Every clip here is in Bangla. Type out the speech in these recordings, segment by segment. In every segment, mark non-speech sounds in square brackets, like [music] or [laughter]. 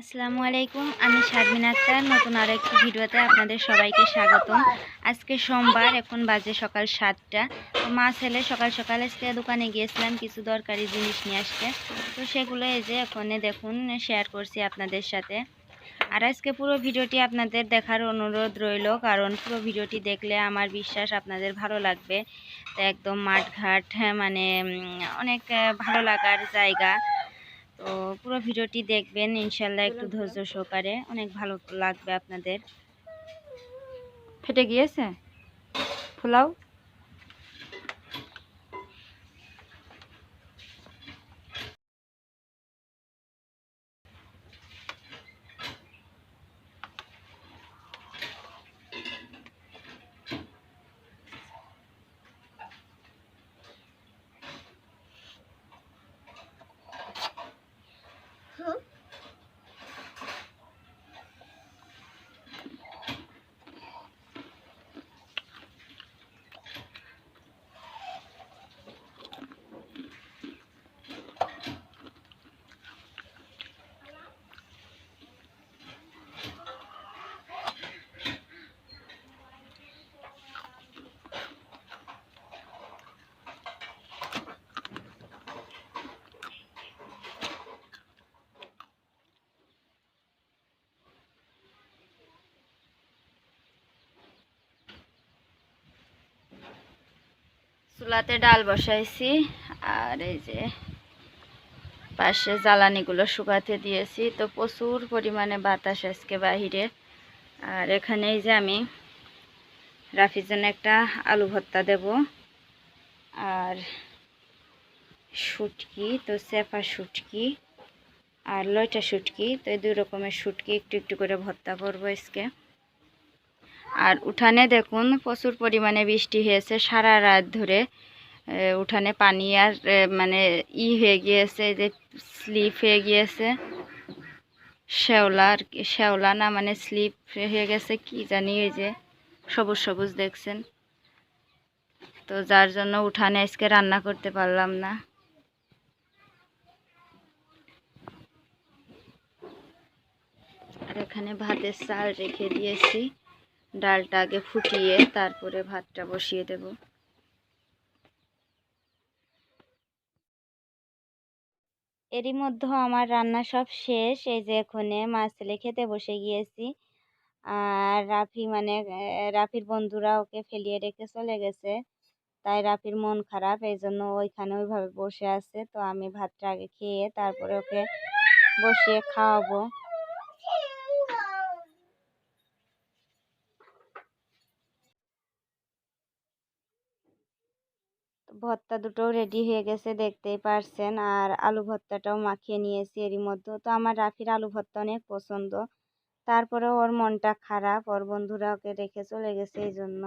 আসসালামু আলাইকুম আমি শারমিন আক্তার। নতুন আরও একটি ভিডিওতে আপনাদের সবাইকে স্বাগতম। আজকে সোমবার এখন বাজে সকাল সাতটা। তো মা ছেলে সকাল সকাল আজকে দোকানে গিয়েছিলাম কিছু দরকারি জিনিস নিয়ে আসতে। তো সেগুলো এই যে এখানে দেখুন শেয়ার করছি আপনাদের সাথে। আর আজকে পুরো ভিডিওটি আপনাদের দেখার অনুরোধ রইল কারণ পুরো ভিডিওটি দেখলে আমার বিশ্বাস আপনাদের ভালো লাগবে। তো একদম মাঠঘাট হ্যাঁ, মানে অনেক ভালো লাগার জায়গা। তো পুরো ভিডিওটি দেখবেন ইনশাল্লাহ একটু ধৈর্য সহকারে। অনেক ভালো লাগবে আপনাদের। ফেটে গিয়েছে? ফুলাও? চুলাতে ডাল বসাইছি, আর এই যে পাশে জ্বালানিগুলো শুকাতে দিয়েছি। তো প্রচুর পরিমাণে বাতাস আজকে বাহিরে। আর এখানে এই যে আমি রাফির জন্য একটা আলু ভর্তা দেব। আর শুটকি, তো চেপা শুটকি আর লইটা শুটকি। তো এই দুই রকমের শুটকি একটু একটু করে ভর্তা করব আজকে। আর উঠানে দেখুন প্রচুর পরিমাণে বৃষ্টি হয়েছে সারা রাত ধরে। উঠানে পানি আর মানে ই হয়ে গিয়েছে যে স্লিপ হয়ে গিয়েছে। শ্যাওলা আর শ্যাওলা না মানে স্লিপ হয়ে গেছে, কি জানি ওই যে সবুজ সবুজ দেখছেন। তো যার জন্য উঠানে আজকে রান্না করতে পারলাম না। আর এখানে ভাতের চাল রেখে দিয়েছি। ডালটা আগে ফুটিয়ে তারপরে ভাতটা বসিয়ে দেব। এরই মধ্যে আমার রান্না সব শেষ। এই যে এখানে মাছ ছেলে খেতে বসে গিয়েছি। আর রাফি মানে রাফির বন্ধুরা ওকে ফেলিয়ে রেখে চলে গেছে। তাই রাফির মন খারাপ, এই জন্য ওইখানে ওইভাবে বসে আছে। তো আমি ভাতটা আগে খেয়ে তারপরে ওকে বসিয়ে খাওয়াবো। ভর্তা দুটো রেডি হয়ে গেছে, দেখতেই পারছেন। আর আলু ভর্তাটাও মাখিয়ে নিয়েছি এরই মধ্যে। তো আমার রাফির আলু ভর্তা অনেক পছন্দ। তারপরেও ওর মনটা খারাপ, ওর বন্ধুরা ওকে রেখে চলে গেছে এই জন্য।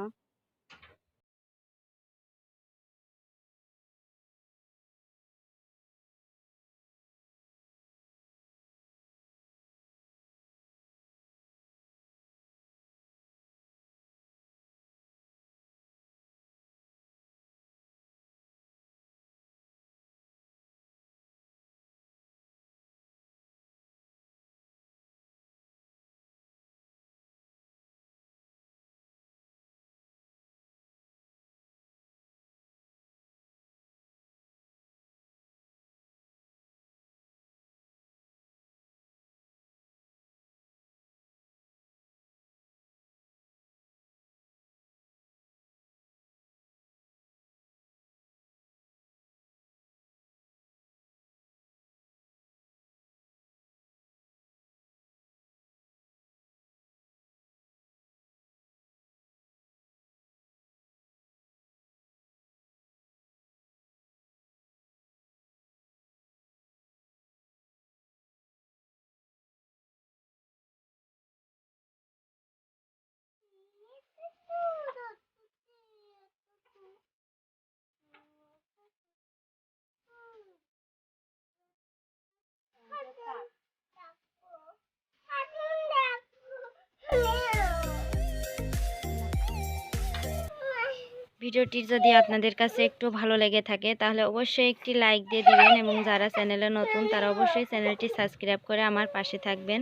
ভিডিওটি যদি আপনাদের কাছে একটু ভালো লেগে থাকে, তাহলে অবশ্যই একটি লাইক দিয়ে দিবেন এবং যারা চ্যানেলে নতুন, তারা অবশ্যই চ্যানেলটি সাবস্ক্রাইব করে আমার পাশে থাকবেন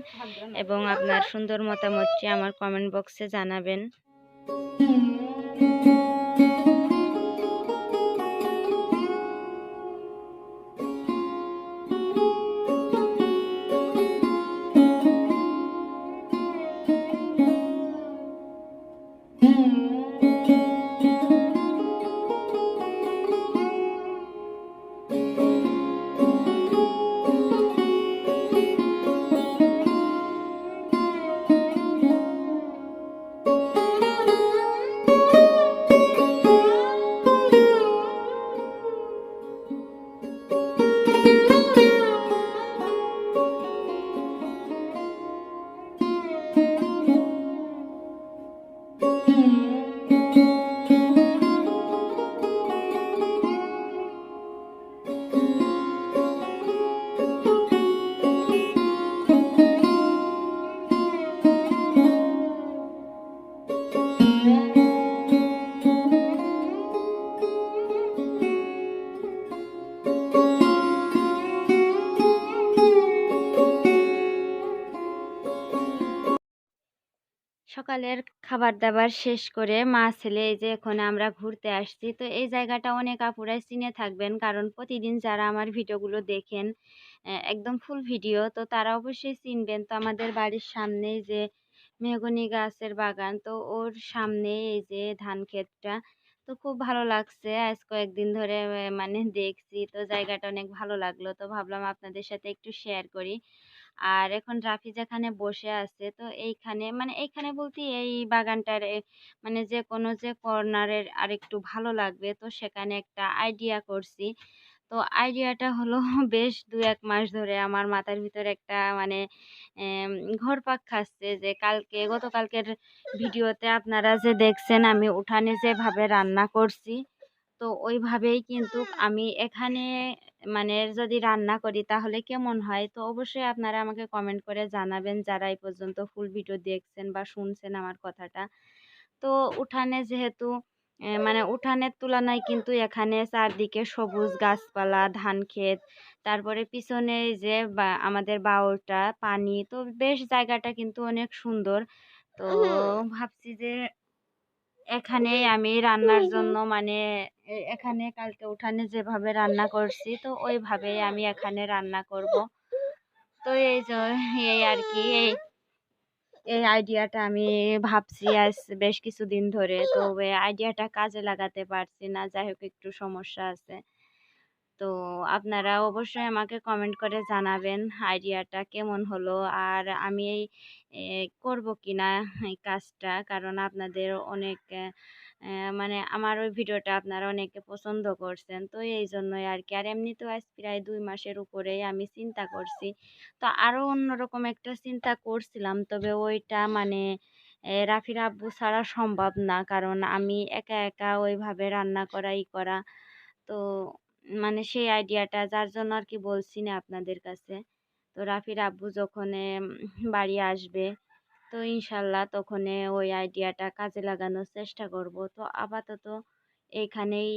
এবং আপনার সুন্দর মতামতটি আমার কমেন্ট বক্সে জানাবেন। সকালের খাবার দাবার শেষ করে মা, ছেলে এই যে এখন আমরা ঘুরতে আসছি, তো এই জায়গাটা অনেক আপুরাই চিনে থাকবেন। কারণ প্রতিদিন যারা আমার ভিডিওগুলো দেখেন একদম ফুল ভিডিও তো তারা অবশ্যই চিনবেন। তো আমাদের বাড়ির সামনে যে মেহগনি গাছের বাগান, তো ওর সামনে এই যে ধান ক্ষেতটা, তো খুব ভালো লাগছে। আজ কয়েকদিন ধরে মানে দেখছি, তো জায়গাটা অনেক ভালো লাগল। তো ভাবলাম আপনাদের সাথে একটু শেয়ার করি। আর এখন রাফি যেখানে বসে আছে। তো এইখানে মানে এইখানে বলতে এই বাগানটার মানে যে কোনো যে কর্নারের আরেকটু ভালো লাগবে, তো সেখানে একটা আইডিয়া করছি। তো আইডিয়াটা হলো [laughs] বেশ দু এক মাস ধরে আমার মাথার ভিতরে একটা মানে ঘর পাক খাচ্ছে যে কালকে, গতকালকের ভিডিওতে আপনারা যে দেখছেন, আমি উঠানে যেভাবে রান্না করছি, তো ওইভাবেই কিন্তু আমি এখানে মানে যদি রান্না করি তাহলে কেমন হয়? তো অবশ্যই আপনারা আমাকে কমেন্ট করে জানাবেন যারা এই পর্যন্ত ফুল ভিডিও দেখছেন বা শুনছেন আমার কথাটা। তো উঠানে যেহেতু মানে উঠানের তুলনায় কিন্তু এখানে চারদিকে সবুজ গাছপালা ধান ক্ষেত তারপরে পিছনে যে বা আমাদের বাউলটা পানি তো বেশ জায়গাটা কিন্তু অনেক সুন্দর। তো ভাবছি যে এখানে আমি রান্নার জন্য মানে এখানে কালকে উঠানে যেভাবে রান্না করছি, তো ওইভাবেই আমি এখানে রান্না করব। তো এই যে, এই আর কি, এই এই আইডিয়াটা আমি ভাবছি আজ বেশ কিছুদিন ধরে তো আইডিয়াটা কাজে লাগাতে পারছি না, যাই হোক একটু সমস্যা আছে। তো আপনারা অবশ্যই আমাকে কমেন্ট করে জানাবেন আইডিয়াটা কেমন হলো আর আমি এই করব কি না এই কাজটা। কারণ আপনাদের অনেক মানে আমার ওই ভিডিওটা আপনারা অনেকে পছন্দ করছেন। তো এই জন্যই আর কি আর এমনিতেও আজ প্রায় দুই মাসের উপরেই আমি চিন্তা করছি। তো আরও অন্যরকম একটা চিন্তা করছিলাম। তবে ওইটা মানে রাফির আব্বু ছাড়া সম্ভব না। কারণ আমি একা একা ওইভাবে রান্না করা, ই করা, তো মানে সেই আইডিয়াটা যার জন্য আর কি বলছি না আপনাদের কাছে। তো রাফির আব্বু যখন বাড়ি আসবে তো ইনশাল্লাহ তখন ওই আইডিয়াটা কাজে লাগানোর চেষ্টা করব। তো আপাতত এখানেই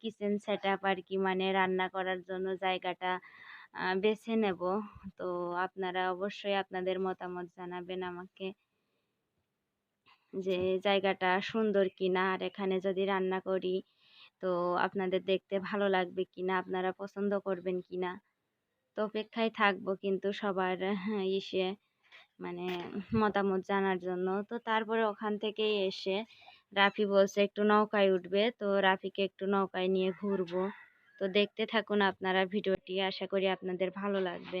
কিচেন সেট আপ আর কি মানে রান্না করার জন্য জায়গাটা বেছে নেব। তো আপনারা অবশ্যই আপনাদের মতামত জানাবেন আমাকে যে জায়গাটা সুন্দর কিনা। আর এখানে যদি রান্না করি তো আপনাদের দেখতে ভালো লাগবে কিনা? আপনারা পছন্দ করবেন কিনা? তো অপেক্ষায় থাকব কিন্তু সবার [laughs] ইসে মানে মতামত জানার জন্য। তো তারপরে ওখান থেকেই এসে রাফি বলছে, একটু নৌকায় উঠবে। তো রাফিকে একটু নৌকায় নিয়ে ঘুরবো। তো দেখতে থাকুন আপনারা ভিডিওটি। আশা করি আপনাদের ভালো লাগবে।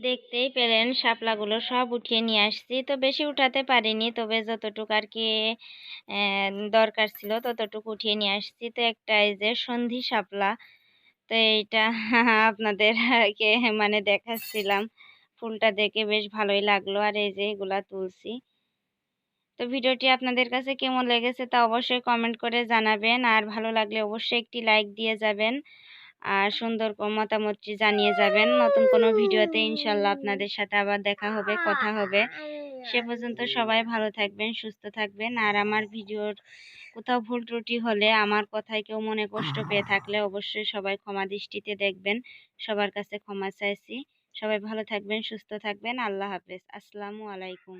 দেখতেই পেলেন, শাপলাগুলো সব উঠিয়ে নিয়ে আসছি। তো বেশি উঠাতে পারিনি, তবে যতটুকু আর কি দরকার ছিল ততটুকু উঠিয়ে নিয়ে আসছি। তো একটা এই যে সন্ধি শাপলা, তো এইটা [laughs] আপনাদেরকে মানে দেখাচ্ছিলাম। ফুলটা দেখে বেশ ভালোই লাগল, আর এই যে এগুলা তুলছি। তো ভিডিওটি আপনাদের কাছে কেমন লেগেছে তা অবশ্যই কমেন্ট করে জানাবেন, আর ভালো লাগলে অবশ্যই একটি লাইক দিয়ে যাবেন। আর সুন্দর মতামতটি জানিয়ে যাবেন। নতুন কোনো ভিডিওতে ইনশাল্লাহ আপনাদের সাথে আবার দেখা হবে, কথা হবে। সে পর্যন্ত সবাই ভালো থাকবেন, সুস্থ থাকবেন। আর আমার ভিডিওর কোথাও ভুল ত্রুটি হলে, আমার কথায় কেউ মনে কষ্ট পেয়ে থাকলে অবশ্যই সবাই ক্ষমা দৃষ্টিতে দেখবেন। সবার কাছে ক্ষমা চাইছি। সবাই ভালো থাকবেন, সুস্থ থাকবেন। আল্লাহ হাফেজ। আসসালামু আলাইকুম।